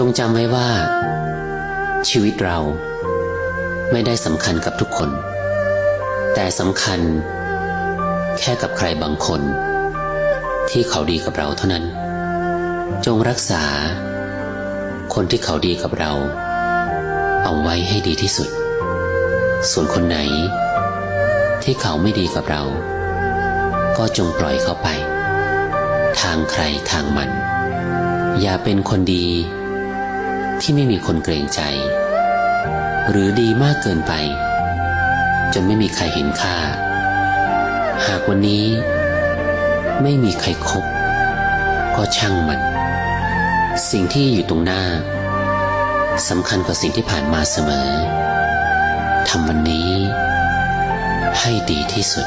จงจำไว้ว่า ชีวิตเราไม่ได้สำคัญกับทุกคน แต่สำคัญ แค่กับใครบางคน ที่เขาดีกับเราเท่านั้น จงรักษา คนที่เขาดีกับเรา เอาไว้ให้ดีที่สุด ส่วนคนไหน ที่เขาไม่ดีกับเรา ก็จงปล่อยเขาไป ทางใครทางมัน อย่าเป็นคนดี ที่ไม่มีคนเกรงใจ หรือดีมากเกินไป จนไม่มีใครเห็นค่า หากวันนี้ ไม่มีใครครบก็ช่างมัน สิ่งที่อยู่ตรงหน้าสำคัญกว่าสิ่งที่ผ่านมาเสมอทำวันนี้ ให้ดีที่สุด